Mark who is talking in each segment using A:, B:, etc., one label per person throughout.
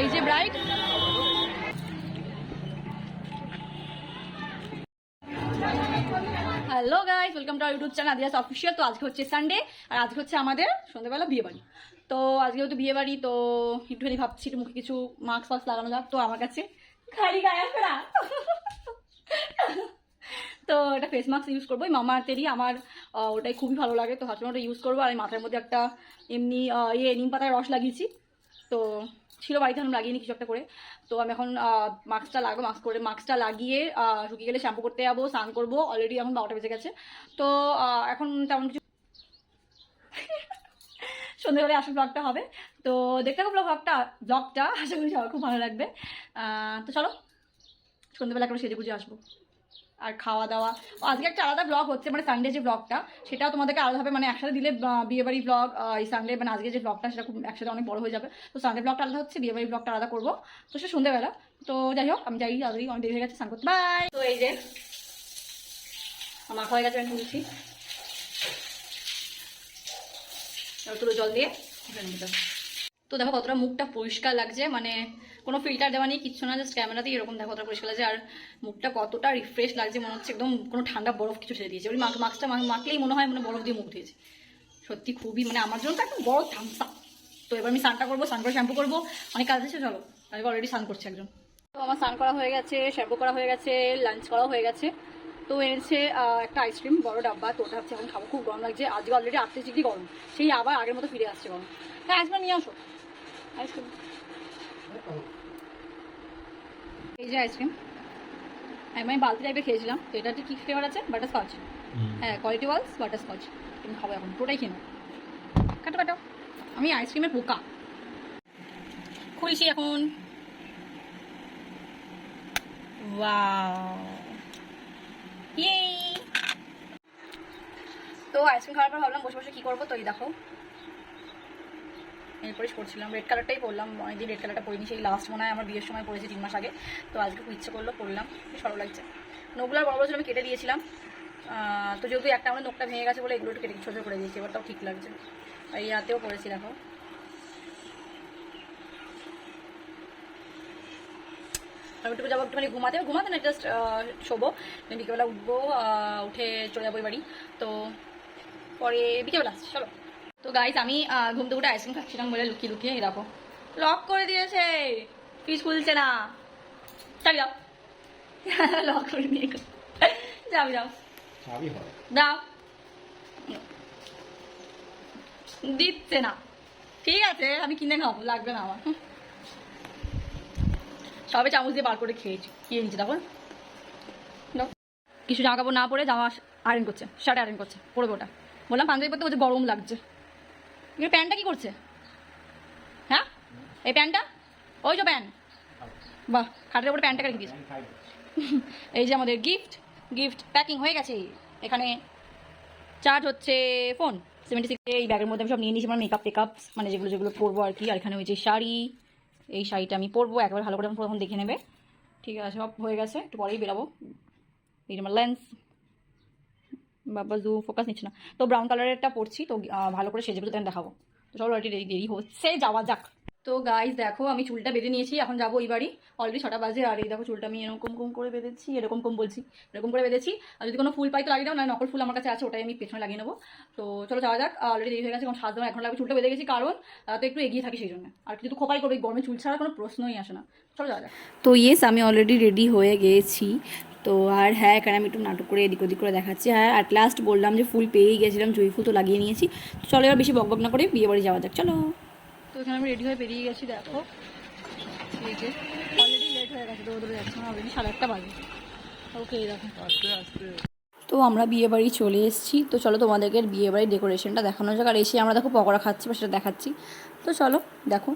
A: এই যে bride hello guys welcome to YouTube channel Adios official তো আজকে হচ্ছে সানডে আর আজকে হচ্ছে আমাদের সন্ধ্যেবেলা বিয়ে বাড়ি তো আজকে যেহেতু বিয়ে বাড়ি তো একটুখানি ভাবছি মুখে কিছু মাস্ক ফাস্ক লাগানো যাক। তো আমার কাছে খালি গায়ে তো এটা ফেস মাস্ক ইউজ করব। মামা তেরি আমার ওটাই খুবই ভালো লাগে। তো ভাবছিলাম ওটা ইউজ করব। আর এই মাথার মধ্যে একটা এমনি ইয়ে নিম পাতার রস লাগিয়েছি। তো ছিল বাড়িতে, আমি লাগিয়ে নি কিছু একটা করে। তো আমি এখন মাস্কটা লাগবো মাস্ক করে মাস্কটা লাগিয়ে শুকিয়ে গেলে শ্যাম্পু করতে যাব, স্নান করব। অলরেডি এখন বারোটা বেজে গেছে। তো এখন তেমন কিছু সন্ধ্যেবেলায় আসল ব্লগটা হবে। তো দেখতে থাকো ব্লগটা ব্লগটা আশা করি সবার খুব ভালো লাগবে। তো চলো সন্ধ্যেবেলা করে সেজে গুজে আসব। আর খাওয়া দাওয়া আজকে একটা আলাদা ব্লগ হচ্ছে মানে সানডে যে ব্লগটা সেটাও তোমাদেরকে আলাদাভাবে মানে একসাথে দিলে বিয়েবাড়ি ব্লগ এই সানডে মানে আজকে যে ব্লগটা সেটা খুব একসাথে অনেক বড় হয়ে যাবে। তো সানডে ব্লগটা আলাদা হচ্ছে বিয়েবাড়ি ব্লগটা আলাদা করব। তো সে সন্ধ্যেবেলা। তো যাই হোক, আমি যাই, তাড়াতাড়ি অনেক দেরি হয়ে গেছে, স্নান করতে। বাই তো এই যে, আমার হয়ে গেছে, আমি তুলছি তুলো জল দিয়ে। তো দেখো কতটা মুখটা পরিষ্কার লাগছে মানে কোনো ফিল্টার দেওয়া নেই, কিচ্ছু না জাস্ট ক্যামেরাতেই এরকম দেখো কতটা পরিষ্কার লাগছে, আর মুখটা কতটা রিফ্রেশ লাগছে, মনে হচ্ছে একদম কোনো ঠান্ডা বরফ কিছু ছেড়ে দিয়েছে ওই মাস্কটা মাখলেই মনে হয় মানে বরফ দিয়ে মুখ ধুয়েছে। সত্যি খুবই মানে আমার জন্য তো একটা বড় থামসা তো এবার আমি স্নানটা করব, স্নান করে শ্যাম্পু করব, অনেক কাজ আছে, চলো, আমি অলরেডি স্নান করছি একজন। তো আমার স্নান করা হয়ে গেছে শ্যাম্পু করা হয়ে গেছে লাঞ্চ করা হয়ে গেছে। তো এনেছে একটা আইসক্রিম বড় ডাব্বা, তো ওটা হচ্ছে এখন খাব, খুব গরম লাগছে, আজকে অলরেডি আটত্রিশ ডিগ্রি গরম, সেই আবার আগের মতো ফিরে আসছে গরম। হ্যাঁ আইসক্রিম নিয়ে আসো। আইসক্রিম। এই যে আইসক্রিম। আমি বালতি টাইপের খেয়েছিলাম তো এটা কি ফ্লেভার আছে? বাটার স্কচ হ্যাঁ কোয়ালিটি ওয়ালস বাটার স্কচ তুমি খাব এখন পুরোটাই খেয়ে কাটো কাটো। আমি আইসক্রিমের পোকা খুলছি এখন। তো আইসক্রিম খাওয়ার পর ভাবলাম বসে বসে কী করব? তো এই দেখো এরপরে পরছিলাম রেড কালারটাই পরলাম অনেকদিন রেড কালারটা পরিনি সেই লাস্ট মনে হয় আমার বিয়ের সময় পরেছি তিন মাস আগে। তো আজকে খুব ইচ্ছে করল পরলাম ভালো লাগছে। নখগুলো আর বড় বড় আমি কেটে দিয়েছিলাম। তো যেহেতু একটা আমার নখটা ভেঙে গেছে বলে এগুলো একটু কেটে ছোটো করে দিয়েছি, এবার তাও ঠিক লাগছে। এই হাতেও পরেছি দেখো। আমি একটু যাব একটুখানি ঘুমাতে। ঘুমাতে না জাস্ট শোবো। বিকেলবেলা উঠবো উঠে চলে যাব বাড়ি। তো পরে বিকেলবেলা আসছি, চলো। তো গাইস আমি ঘুম থেকে উঠে আইসক্রিম খাচ্ছিলাম বলে লুকিয়ে লুকিয়ে দেখো। লক করে দিয়েছে। ফিস খুলছে না। চাবি যাও লক করে যাও
B: চাবি হয়।
A: দাও। দিচ্ছে না। ঠিক আছে আমি কিনে খাব লাগবে না আমার। সবে চামচ দিয়ে বার করে খেয়েছি। খেয়ে নিচ্ছি তখন কিছু জামা কাপড় না পরে জামা আয়রন করছে শার্ট আয়রন করছে পরবে ওটা। বললাম পাঞ্জাবি পরতে বলছে গরম লাগছে। এর প্যান্টটা কি করছে? হ্যাঁ? এই প্যান্টটা? ওই যে প্যান্ট। বাহ, খাটের উপরে প্যান্টটা রেখে দিয়েছে। এই যে আমাদের গিফট গিফট প্যাকিং হয়ে গেছে। এখানে চার্জ হচ্ছে ফোন সেভেন্টি সিক্স এই ব্যাগের মধ্যে আমি সব নিয়ে নিয়েছি আমার মেকআপ টেকআপ মানে যেগুলো যেগুলো পরবো আর কি। আর এখানে ওই যে শাড়ি, এই শাড়িটা আমি পরবো। একবার ভালো করে প্রথম দেখে নেবে। ঠিক আছে, সব হয়ে গেছে। একটু পরেই বেরাবো। এই আমার লেন্স বাবা জু ফোকাস নিচ্ছে না। তো ব্রাউন কালারেরটা পরছি, তো ভালো করে সেজে বুঝে দেখাবো। তো চলো অলরেডি দেরি হচ্ছে, যাওয়া যাক। তো গাইজ দেখো, আমি চুলটা বেঁধে নিয়েছি, এখন যাব ওই বাড়ি। অলরেডি ছটা বাজে, আর এই দেখো চুলটা আমি এরকম কম করে বেঁধেছি, এরকম কম বলছি, এরকম করে বেঁধেছি। আর যদি কোনো ফুল পাই তো লাগিয়ে দাও না নকল ফুল আমার কাছে আছে, ওটাই আমি পেছনে লাগিয়ে নেব। তো চলো যাওয়া যাক অলরেডি দেরি হয়ে গেছে, এখন সাত জন এখন লাগবে চুলটা বেঁধে গেছি, কারণ তো একটু এগিয়ে থাকি সেই জন্য। আর যদি খোপাই করবে গরমে চুল ছাড়া কোনো প্রশ্নই আসে না। চলো যাওয়া যাক।
C: তো ইয়েস আমি অলরেডি রেডি হয়ে গেছি। তো আর হ্যাঁ এখানে আমি একটু নাটক করে এদিক ওদিক করে দেখাচ্ছি। হ্যাঁ অ্যাট লাস্ট বললাম যে ফুল পেয়েই গেছিলাম, জুঁই ফুল তো লাগিয়ে নিয়েছি। চলো এবার বেশি বকবক না করে বিয়ে বাড়ি যাওয়া যাক, চলো।
A: এখানে আমি রেডি হয়ে বেরিয়ে গেছি দেখো। এই যে অলরেডি লেট হয়ে গেছে দৌড়ে দৌড়ে যাচ্ছে আমার অলরেডি সাড়ে একটা বাজে। ওকে দেখো।
B: আস্তে আস্তে।
C: তো আমরা বিয়ে বাড়ি চলে এসেছি। তো চলো তোমাদেরকে বিয়ে বাড়ির ডেকোরেশনটা দেখানো যাক। আর এসে আমরা দেখো পকোড়া খাচ্ছি বা সেটা দেখাচ্ছি। তো চলো দেখো।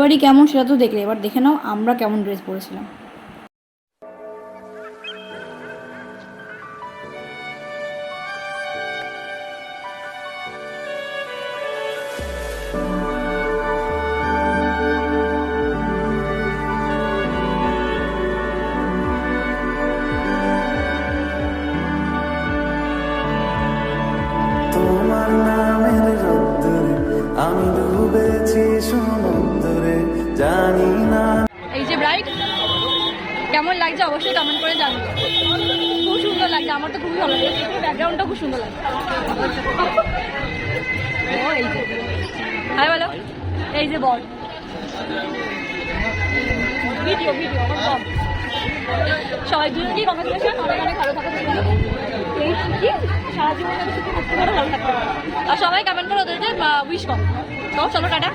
C: বাড়ি কেমন সেটা তো দেখলে। এবার দেখে নাও আমরা কেমন ড্রেস পরেছিলাম।
D: তোমার রোদ্দুরে আমি ডুবেছি সমুদ্রে, জানি না।
A: এই যে ব্রাইট, কেমন লাগছে অবশ্যই কমেন্ট করে জানবে। খুব সুন্দর লাগছে, আমার তো খুবই ভালো লাগছে ব্যাকগ্রাউন্ডটা খুব সুন্দর লাগছে। ও, এই যে। হ্যাঁ বলো। এই যে বল। ভিডিও ভিডিও, আমার সবাই দুজনকেই কংগ্রেচুলেশন অনেক অনেক ভালো থাকো। আর সবাই কমেন্ট করে ওদেরকে উইশ করো। তো, চলো, টাটা।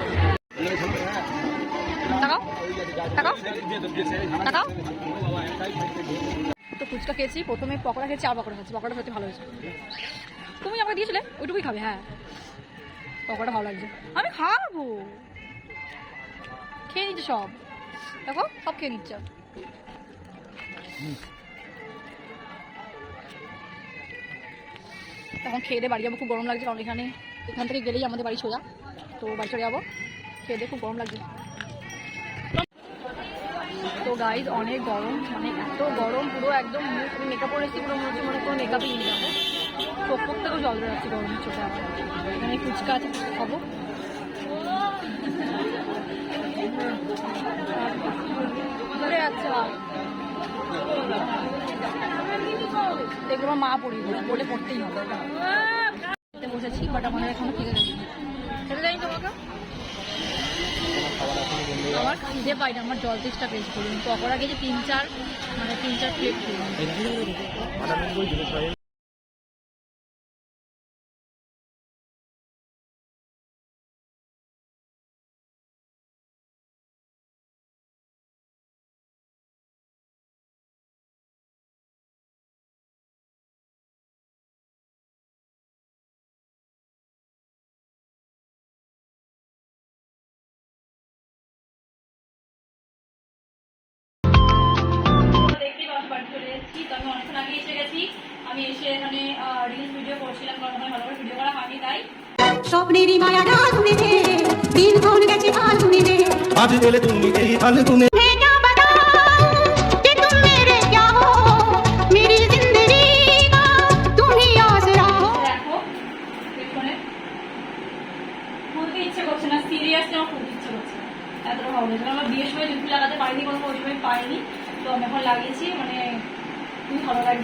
A: তো ফুচকা খেয়েছি, প্রথমে পকোড়া খেয়েছি, আর পকোড়া খাচ্ছি। পকোড়া সত্যি ভালো হয়েছে। তুমি আমাকে দিয়েছিলে? ওইটুকুই খাবে হ্যাঁ। পকোড়া ভালো লাগছে। আমি খাব। খেয়ে নিচ্ছে সব। দেখো, সব খেয়ে নিচ্ছে। এখন খেয়ে দিয়ে বাড়ি যাব, খুব গরম লাগছে, কারণ এখানে এখান থেকে গেলেই আমাদের বাড়ি সোজা। তো বাড়ি চলে যাব, খেয়ে দিয়ে খুব গরম লাগছে। তো গাইজ অনেক গরম মানে এত গরম, পুরো একদম মুখ, আমি মেকআপ করেছি পুরো হচ্ছে মনে কোনো মেকআপই নিয়ে যাব। চোখ মুখ থেকেও জল যাচ্ছে গরমের চোখে এখানে ফুচকা আছে খাব। দেখব মা দেবে বলে পড়তেই হবে। বসেছি বাট আমাদের এখনও ঠিক আছে সেটা জানি তোমাকে? আমার খিদে পাই না, আমার জল তেষ্টা পেয়েছি তো পকোড়া গেছে তিন চার মানে তিন চার প্লেট আমি এসে এখানে রিলস ভিডিও করছিলাম কারণ ওখানে ভালো করে ভিডিও করা হয়নি তাই।
B: স্বপ্নেরই মায়া দিন গেছে
A: আজ তুমি এই তুমি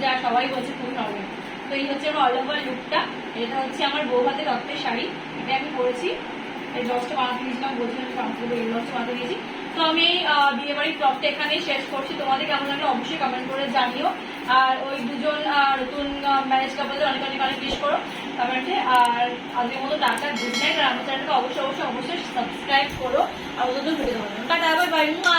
A: লাগছে সবাই বলছে খুবই ভালো তো এই হচ্ছে আমার অল ওভার লুকটা এটা হচ্ছে আমার বউ হাতে রক্তের শাড়ি। এটা আমি পরেছি। এই লসটা বানাতে দিয়েছিলাম বলছিলাম ট্রান্সফার এই লসটা বানাতে দিয়েছি তো আমি বিয়ে বাড়ির টপটা এখানেই শেষ করছি। তোমাদের কেমন লাগল অবশ্যই কমেন্ট করে জানিও। আর ওই দুজন নতুন ম্যারেজ কাপলদের অনেক অনেক অনেক বিশ করো। কমেন্টে আর আজকের মতো টাটা গুড নাইট আর আমার চ্যানেলকে অবশ্যই অবশ্যই অবশ্যই সাবস্ক্রাইব করো। আর ওদের ভিডিও টাটা বাই বাই মা